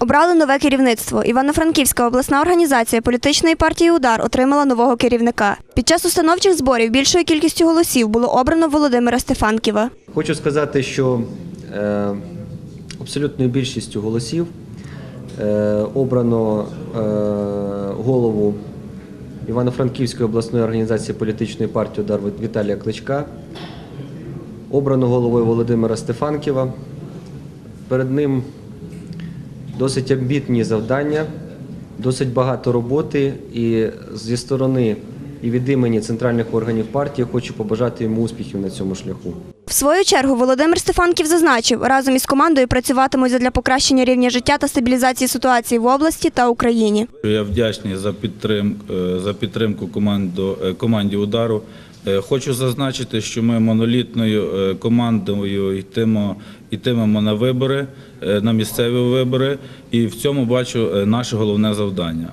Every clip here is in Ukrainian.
Обрали нове керівництво. Івано-Франківська обласна організація політичної партії Удар отримала нового керівника. Під час установчих зборів більшою кількістю голосів було обрано Володимира Стефанківа. Хочу сказати, що е, абсолютною більшістю голосів е, обрано е, голову Івано-Франківської обласної організації політичної партії Удар Віталія Кличка, обрано головою Володимира Стефанківа. Перед ним досить амбітні завдання, досить багато роботи, і зі сторони і від імені центральних органів партії хочу побажати йому успіхів на цьому шляху. В свою чергу Володимир Стефанків зазначив, разом із командою працюватимуть для покращення рівня життя та стабілізації ситуації в області та Україні. Я вдячний за підтримку, за підтримку команду, е, команді удару. Е, Хочу зазначити, що ми монолітною е, командою йтимо, йтимемо на вибори, е, на місцеві вибори, і в цьому бачу е, наше головне завдання.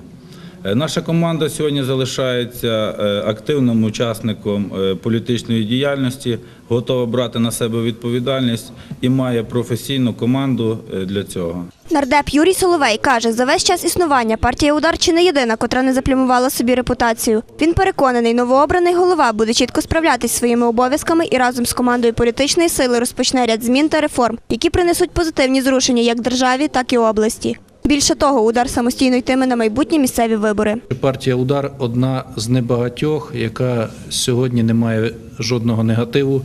Е, Наша команда сьогодні залишається е, активним учасником е, політичної діяльності, готова брати на себе відповідальність і має професійну команду для цього. Нардеп Юрій Соловей каже, за весь час існування партія Удар чи не єдина, котра не заплямувала собі репутацію. Він переконаний, новообраний голова буде чітко справлятись своїми обов'язками і разом з командою політичної сили розпочне ряд змін та реформ, які принесуть позитивні зрушення як державі, так і області. Більше того, удар самостійно йтиме на майбутні місцеві вибори. Партія Удар одна з небагатьох, яка сьогодні не має жодного негативу,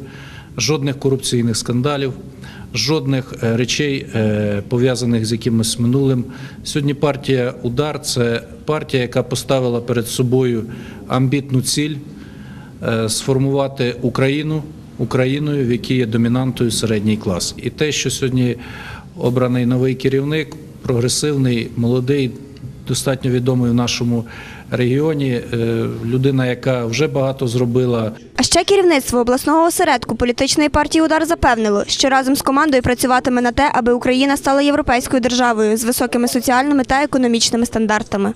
жодних корупційних скандалів, жодних е, речей е, пов'язаних з якимось минулим. Сьогодні партія Удар це партія, яка поставила перед собою амбітну ціль е, сформувати Україну Україною, в якій є домінантою середній клас. І те, що сьогодні обраний новий керівник, прогресивний, молодий, достатньо відомий в нашому регіоні, е, людина, яка вже багато зробила А ще керівництво обласного осередку політичної партії Удар запевнило, що разом з командою працюватиме на те, аби Україна стала європейською державою з високими соціальними та економічними стандартами.